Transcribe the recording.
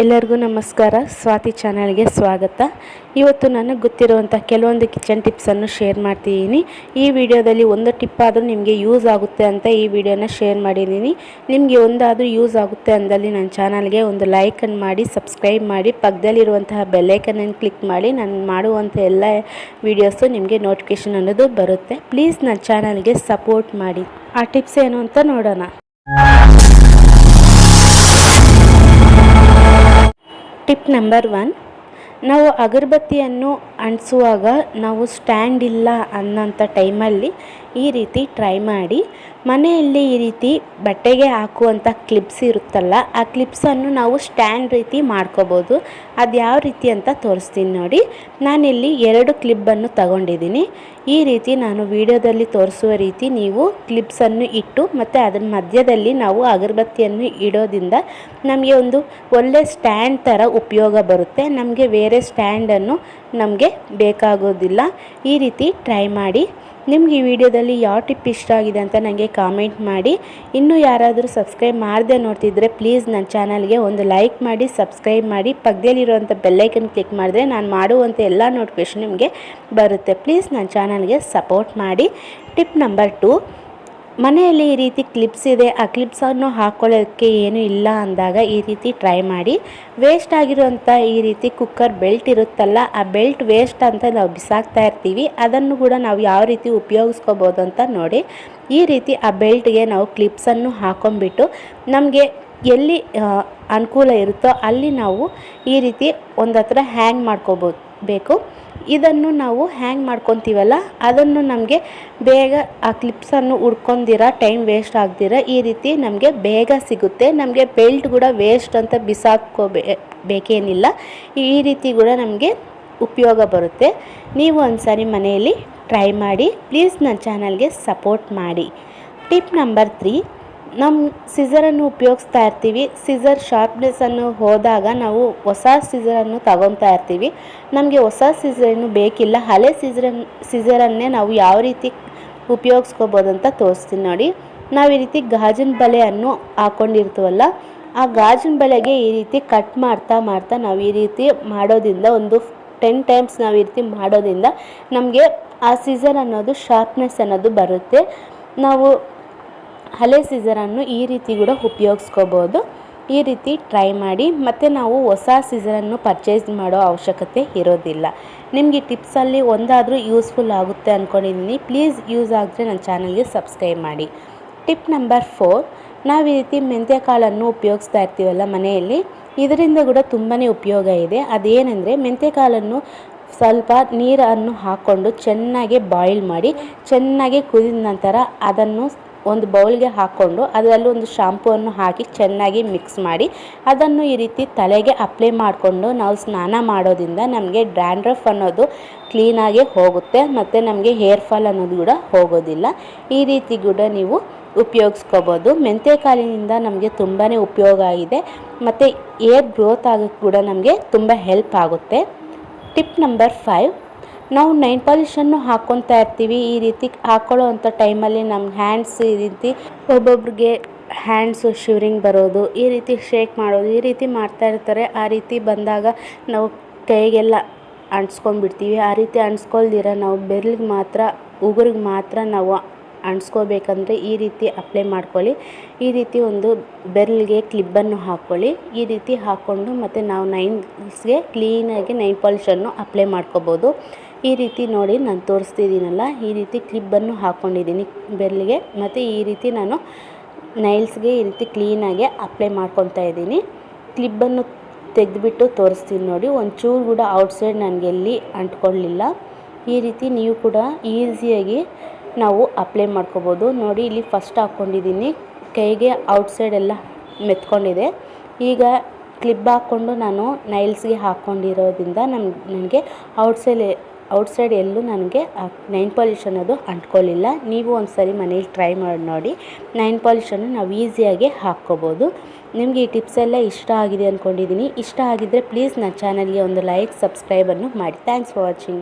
ಎಲ್ಲರಿಗೂ ನಮಸ್ಕಾರ. ಸ್ವಾತಿ ಚಾನಲ್ಗೆ ಸ್ವಾಗತ. ಇವತ್ತು ನನಗೆ ಗೊತ್ತಿರುವಂಥ ಕೆಲವೊಂದು ಕಿಚನ್ ಟಿಪ್ಸನ್ನು ಶೇರ್ ಮಾಡ್ತಿದ್ದೀನಿ. ಈ ವಿಡಿಯೋದಲ್ಲಿ ಒಂದು ಟಿಪ್ ಆದರೂ ನಿಮಗೆ ಯೂಸ್ ಆಗುತ್ತೆ ಅಂತ ಈ ವಿಡಿಯೋನ ಶೇರ್ ಮಾಡಿದ್ದೀನಿ. ನಿಮಗೆ ಒಂದಾದರೂ ಯೂಸ್ ಆಗುತ್ತೆ ಅಂದಲ್ಲಿ ನನ್ನ ಚಾನಲ್ಗೆ ಒಂದು ಲೈಕನ್ನು ಮಾಡಿ, ಸಬ್ಸ್ಕ್ರೈಬ್ ಮಾಡಿ, ಪಕ್ಕದಲ್ಲಿರುವಂತಹ ಬೆಲ್ಲೈಕನನ್ನು ಕ್ಲಿಕ್ ಮಾಡಿ, ನಾನು ಮಾಡುವಂಥ ಎಲ್ಲ ವೀಡಿಯೋಸು ನಿಮಗೆ ನೋಟಿಫಿಕೇಷನ್ ಅನ್ನೋದು ಬರುತ್ತೆ. ಪ್ಲೀಸ್ ನನ್ನ ಚಾನಲ್ಗೆ ಸಪೋರ್ಟ್ ಮಾಡಿ. ಆ ಟಿಪ್ಸ್ ಏನು ಅಂತ ನೋಡೋಣ. Tip number one. ನಾವು ಅಗರಬತ್ತಿಯನ್ನು ಅಂಟಿಸುವಾಗ ನಾವು ಸ್ಟ್ಯಾಂಡ್ ಇಲ್ಲ ಅನ್ನೋಂಥ ಟೈಮಲ್ಲಿ ಈ ರೀತಿ ಟ್ರೈ ಮಾಡಿ. ಮನೆಯಲ್ಲಿ ಈ ರೀತಿ ಬಟ್ಟೆಗೆ ಹಾಕುವಂಥ ಕ್ಲಿಪ್ಸ್ ಇರುತ್ತಲ್ಲ, ಆ ಕ್ಲಿಪ್ಸನ್ನು ನಾವು ಸ್ಟ್ಯಾಂಡ್ ರೀತಿ ಮಾಡ್ಕೋಬೋದು. ಅದು ಯಾವ ರೀತಿ ಅಂತ ತೋರಿಸ್ತೀನಿ ನೋಡಿ. ನಾನಿಲ್ಲಿ ಎರಡು ಕ್ಲಿಪ್ಪನ್ನು ತಗೊಂಡಿದ್ದೀನಿ. ಈ ರೀತಿ ನಾನು ವಿಡಿಯೋದಲ್ಲಿ ತೋರಿಸುವ ರೀತಿ ನೀವು ಕ್ಲಿಪ್ಸನ್ನು ಇಟ್ಟು ಮತ್ತು ಅದರ ಮಧ್ಯದಲ್ಲಿ ನಾವು ಅಗರಬತ್ತಿಯನ್ನು ಇಡೋದ್ರಿಂದ ನಮಗೆ ಒಂದು ಒಳ್ಳೆ ಸ್ಟ್ಯಾಂಡ್ ಥರ ಉಪಯೋಗ ಬರುತ್ತೆ. ನಮಗೆ ಬೇರೆ ಸ್ಟ್ಯಾಂಡನ್ನು ನಮಗೆ ಬೇಕಾಗೋದಿಲ್ಲ. ಈ ರೀತಿ ಟ್ರೈ ಮಾಡಿ. ನಿಮ್ಗೆ ಈ ವಿಡಿಯೋದಲ್ಲಿ ಯಾವ ಟಿಪ್ ಇಷ್ಟ ಆಗಿದೆ ಅಂತ ನನಗೆ ಕಾಮೆಂಟ್ ಮಾಡಿ. ಇನ್ನೂ ಯಾರಾದರೂ ಸಬ್ಸ್ಕ್ರೈಬ್ ಮಾಡದೆ ನೋಡ್ತಿದ್ರೆ ಪ್ಲೀಸ್ ನನ್ನ ಚಾನಲ್ಗೆ ಒಂದು ಲೈಕ್ ಮಾಡಿ ಸಬ್ಸ್ಕ್ರೈಬ್ ಮಾಡಿ. ಪಕ್ಕದಲ್ಲಿರುವಂಥ ಬೆಲ್ಲೈಕನ್ ಕ್ಲಿಕ್ ಮಾಡಿದ್ರೆ ನಾನು ಮಾಡುವಂಥ ಎಲ್ಲ ನೋಟಿಫಿಕೇಶನ್ ನಿಮಗೆ ಬರುತ್ತೆ. ಪ್ಲೀಸ್ ನನ್ನ ಚಾನಲ್ಗೆ ಸಪೋರ್ಟ್ ಮಾಡಿ. ಟಿಪ್ ನಂಬರ್ ಟು ಮನೆಯಲ್ಲಿ ಈ ರೀತಿ ಕ್ಲಿಪ್ಸ್ ಇದೆ. ಆ ಕ್ಲಿಪ್ಸನ್ನು ಹಾಕ್ಕೊಳ್ಳೋಕ್ಕೆ ಏನು ಇಲ್ಲ ಅಂದಾಗ ಈ ರೀತಿ ಟ್ರೈ ಮಾಡಿ. ವೇಸ್ಟ್ ಆಗಿರುವಂಥ ಈ ರೀತಿ ಕುಕ್ಕರ್ ಬೆಲ್ಟ್ ಇರುತ್ತಲ್ಲ, ಆ ಬೆಲ್ಟ್ ವೇಸ್ಟ್ ಅಂತ ನಾವು ಬಿಸಾಕ್ತಾ ಇರ್ತೀವಿ. ಅದನ್ನು ಕೂಡ ನಾವು ಯಾವ ರೀತಿ ಉಪಯೋಗಿಸ್ಕೋಬೋದು ಅಂತ ನೋಡಿ. ಈ ರೀತಿ ಆ ಬೆಲ್ಟ್ಗೆ ನಾವು ಕ್ಲಿಪ್ಸನ್ನು ಹಾಕೊಂಡ್ಬಿಟ್ಟು ನಮಗೆ ಎಲ್ಲಿ ಅನುಕೂಲ ಇರುತ್ತೋ ಅಲ್ಲಿ ನಾವು ಈ ರೀತಿ ಒಂದು ಹತ್ರ ಹ್ಯಾಂಗ್ ಮಾಡ್ಕೋಬೋದು ಇದನ್ನು ನಾವು ಹ್ಯಾಂಗ್ ಮಾಡ್ಕೊತೀವಲ್ಲ, ಅದನ್ನು ನಮಗೆ ಬೇಗ ಆ ಕ್ಲಿಪ್ಸನ್ನು ಉಡ್ಕೊಂಡಿರ ಟೈಮ್ ವೇಸ್ಟ್ ಆಗ್ದಿರ, ಈ ರೀತಿ ನಮಗೆ ಬೇಗ ಸಿಗುತ್ತೆ. ನಮಗೆ ಬೆಲ್ಟ್ ಕೂಡ ವೇಸ್ಟ್ ಅಂತ ಬಿಸಾಕೋಬೇ ಬೇಕೇನಿಲ್ಲ ಈ ರೀತಿ ಕೂಡ ನಮಗೆ ಉಪಯೋಗ ಬರುತ್ತೆ. ನೀವು ಒಂದ್ಸರಿ ಮನೆಯಲ್ಲಿ ಟ್ರೈ ಮಾಡಿ ಪ್ಲೀಸ್ ನನ್ನ ಚಾನಲ್ಗೆ ಸಪೋರ್ಟ್ ಮಾಡಿ. ಟಿಪ್ ನಂಬರ್ ತ್ರೀ ನಮ್ಮ ಸಿಸರನ್ನು ಉಪಯೋಗಿಸ್ತಾ ಇರ್ತೀವಿ. ಸಿಸರ್ ಶಾರ್ಪ್ನೆಸ್ಸನ್ನು ಹೋದಾಗ ನಾವು ಹೊಸ ಸಿಸರನ್ನು ತಗೊತಾ ಇರ್ತೀವಿ. ನಮಗೆ ಹೊಸ ಸಿಸರನ್ನು ಬೇಕಿಲ್ಲ. ಹಳೆ ಸಿಸರನ್ ಸಿಸರನ್ನೇ ನಾವು ಯಾವ ರೀತಿ ಉಪಯೋಗಿಸ್ಕೋಬೋದು ಅಂತ ತೋರಿಸ್ತೀನಿ ನೋಡಿ. ನಾವು ಈ ರೀತಿ ಗಾಜಿನ ಬಲೆಯನ್ನು ಹಾಕ್ಕೊಂಡಿರ್ತೀವಲ್ಲ ಆ ಗಾಜಿನ ಬಲೆಗೆ ಈ ರೀತಿ ಕಟ್ ಮಾಡ್ತಾ ಮಾಡ್ತಾ ನಾವು ಈ ರೀತಿ ಮಾಡೋದ್ರಿಂದ ಒಂದು ಟೆನ್ ಟೈಮ್ಸ್ ನಾವು ಈ ರೀತಿ ಮಾಡೋದ್ರಿಂದ ನಮಗೆ ಆ ಸೀಸರ್ ಅನ್ನೋದು ಶಾರ್ಪ್ನೆಸ್ ಅನ್ನೋದು ಬರುತ್ತೆ. ನಾವು ಹಳೆ ಸೀಸರನ್ನು ಈ ರೀತಿ ಕೂಡ ಉಪಯೋಗಿಸ್ಕೋಬೋದು. ಈ ರೀತಿ ಟ್ರೈ ಮಾಡಿ, ಮತ್ತು ನಾವು ಹೊಸ ಸೀಸರನ್ನು ಪರ್ಚೇಸ್ ಮಾಡೋ ಅವಶ್ಯಕತೆ ಇರೋದಿಲ್ಲ. ನಿಮಗೆ ಟಿಪ್ಸಲ್ಲಿ ಒಂದಾದರೂ ಯೂಸ್ಫುಲ್ ಆಗುತ್ತೆ ಅಂದ್ಕೊಂಡಿದ್ದೀನಿ ಪ್ಲೀಸ್ ಯೂಸ್ ಆದರೆ ನನ್ನ ಚಾನಲ್ಗೆ ಸಬ್ಸ್ಕ್ರೈಬ್ ಮಾಡಿ. ಟಿಪ್ ನಂಬರ್ ಫೋರ್ ನಾವು ಈ ರೀತಿ ಮೆಂತ್ಯ ಕಾಳನ್ನು ಉಪಯೋಗಿಸ್ತಾ ಇರ್ತೀವಲ್ಲ ಮನೆಯಲ್ಲಿ, ಇದರಿಂದ ಕೂಡ ತುಂಬಾ ಉಪಯೋಗ ಇದೆ. ಅದೇನೆಂದರೆ ಮೆಂತ್ಯ ಕಾಳನ್ನು ಸ್ವಲ್ಪ ನೀರನ್ನು ಹಾಕ್ಕೊಂಡು ಚೆನ್ನಾಗಿ ಬಾಯ್ಲ್ ಮಾಡಿ, ಚೆನ್ನಾಗಿ ಕುದಿದ ನಂತರ ಅದನ್ನು ಒಂದು ಬೌಲ್ಗೆ ಹಾಕ್ಕೊಂಡು ಅದರಲ್ಲಿ ಒಂದು ಶಾಂಪೂವನ್ನು ಹಾಕಿ ಚೆನ್ನಾಗಿ ಮಿಕ್ಸ್ ಮಾಡಿ ಅದನ್ನು ಈ ರೀತಿ ತಲೆಗೆ ಅಪ್ಲೈ ಮಾಡಿಕೊಂಡು ನಾವು ಸ್ನಾನ ಮಾಡೋದ್ರಿಂದ ನಮಗೆ ಡ್ಯಾಂಡ್ರಫ್ ಅನ್ನೋದು ಕ್ಲೀನಾಗಿ ಹೋಗುತ್ತೆ ಮತ್ತು ನಮಗೆ ಹೇರ್ ಫಾಲ್ ಅನ್ನೋದು ಕೂಡ ಹೋಗೋದಿಲ್ಲ. ಈ ರೀತಿ ಕೂಡ ನೀವು ಉಪಯೋಗಿಸ್ಕೋಬೋದು. ಮೆಂತೆಕಾಲಿನಿಂದ ನಮಗೆ ತುಂಬಾ ಉಪಯೋಗ ಆಗಿದೆ. ಮತ್ತು ಏರ್ ಗ್ರೋತ್ ಆಗೋಕ್ಕೆ ಕೂಡ ನಮಗೆ ತುಂಬ ಹೆಲ್ಪ್ ಆಗುತ್ತೆ. ಟಿಪ್ ನಂಬರ್ ಫೈವ್ ನಾವು ನೈನ್ ಪಾಲಿಷನ್ನು ಹಾಕ್ಕೊತಾ ಇರ್ತೀವಿ. ಈ ರೀತಿ ಹಾಕ್ಕೊಳ್ಳೋ ಅಂಥ ಟೈಮಲ್ಲಿ ನಮ್ಮ ಹ್ಯಾಂಡ್ಸ್ ಈ ರೀತಿ ಒಬ್ಬೊಬ್ರಿಗೆ ಹ್ಯಾಂಡ್ಸು ಶಿವರಿಂಗ್ ಬರೋದು, ಈ ರೀತಿ ಶೇಕ್ ಮಾಡೋದು, ಈ ರೀತಿ ಮಾಡ್ತಾ ಇರ್ತಾರೆ. ಆ ರೀತಿ ಬಂದಾಗ ನಾವು ಕೈಗೆಲ್ಲ ಅಂಟ್ಸ್ಕೊಂಡ್ಬಿಡ್ತೀವಿ. ಆ ರೀತಿ ಅಂಟ್ಸ್ಕೊಳ್ದಿರ ನಾವು ಬೆರ್ಲಿಗೆ ಮಾತ್ರ, ಉಗುರಿಗೆ ಮಾತ್ರ ನಾವು ಅಂಟ್ಸ್ಕೋಬೇಕಂದ್ರೆ ಈ ರೀತಿ ಅಪ್ಲೈ ಮಾಡ್ಕೊಳ್ಳಿ. ಈ ರೀತಿ ಒಂದು ಬೆರಳಿಗೆ ಕ್ಲಿಬ್ಬನ್ನು ಹಾಕ್ಕೊಳ್ಳಿ ಈ ರೀತಿ ಹಾಕ್ಕೊಂಡು ಮತ್ತು ನಾವು ನೈನ್ಸ್ಗೆ ಕ್ಲೀನಾಗಿ ನೈನ್ ಪಾಲಿಷನ್ನು ಅಪ್ಲೈ ಮಾಡ್ಕೋಬೋದು. ಈ ರೀತಿ ನೋಡಿ ನಾನು ತೋರಿಸ್ತಿದ್ದೀನಲ್ಲ, ಈ ರೀತಿ ಕ್ಲಿಬ್ಬನ್ನು ಹಾಕ್ಕೊಂಡಿದ್ದೀನಿ ಬೆರಳಿಗೆ. ಮತ್ತು ಈ ರೀತಿ ನಾನು ನೈಲ್ಸ್ಗೆ ಈ ರೀತಿ ಕ್ಲೀನಾಗಿ ಅಪ್ಲೈ ಮಾಡ್ಕೊತಾ ಇದ್ದೀನಿ. ಕ್ಲಿಬ್ಬನ್ನು ತೆಗೆದುಬಿಟ್ಟು ತೋರಿಸ್ತೀನಿ ನೋಡಿ, ಒಂಚೂರು ಕೂಡ ಔಟ್ಸೈಡ್ ನನಗೆ ಎಲ್ಲಿ ಅಂಟ್ಕೊಳ್ಳಿಲ್ಲ. ಈ ರೀತಿ ನೀವು ಕೂಡ ಈಸಿಯಾಗಿ ನಾವು ಅಪ್ಲೈ ಮಾಡ್ಕೋಬೋದು. ನೋಡಿ, ಇಲ್ಲಿ ಫಸ್ಟ್ ಹಾಕ್ಕೊಂಡಿದ್ದೀನಿ. ಕೈಗೆ ಔಟ್ಸೈಡ್ ಎಲ್ಲ ಮೆತ್ಕೊಂಡಿದೆ. ಈಗ ಕ್ಲಿಪ್ ಹಾಕ್ಕೊಂಡು ನಾನು ನೈಲ್ಸ್ಗೆ ಹಾಕ್ಕೊಂಡಿರೋದ್ರಿಂದ ನಮ್ಗೆ ನನಗೆ ಔಟ್ಸೈಡ್ ಔಟ್ಸೈಡ್ ಎಲ್ಲೂ ನನಗೆ ನೈನ್ ಪಾಲಿಶ್ ಅನ್ನೋದು ಅಂಟ್ಕೊಳ್ಳಿಲ್ಲ ನೀವು ಒಂದು ಸರಿ ಮನೇಲಿ ಟ್ರೈ ಮಾಡಿ, ನೋಡಿ. ನೈನ್ ಪಾಲಿಶನ್ನು ನಾವು ಈಸಿಯಾಗಿ ಹಾಕ್ಕೋಬೋದು. ನಿಮಗೆ ಈ ಟಿಪ್ಸ್ ಎಲ್ಲ ಇಷ್ಟ ಆಗಿದೆ ಅಂದ್ಕೊಂಡಿದ್ದೀನಿ ಇಷ್ಟ ಆಗಿದ್ದರೆ ಪ್ಲೀಸ್ ನನ್ನ ಚಾನಲ್ಗೆ ಒಂದು ಲೈಕ್ ಸಬ್ಸ್ಕ್ರೈಬನ್ನು ಮಾಡಿ. Thanks for watching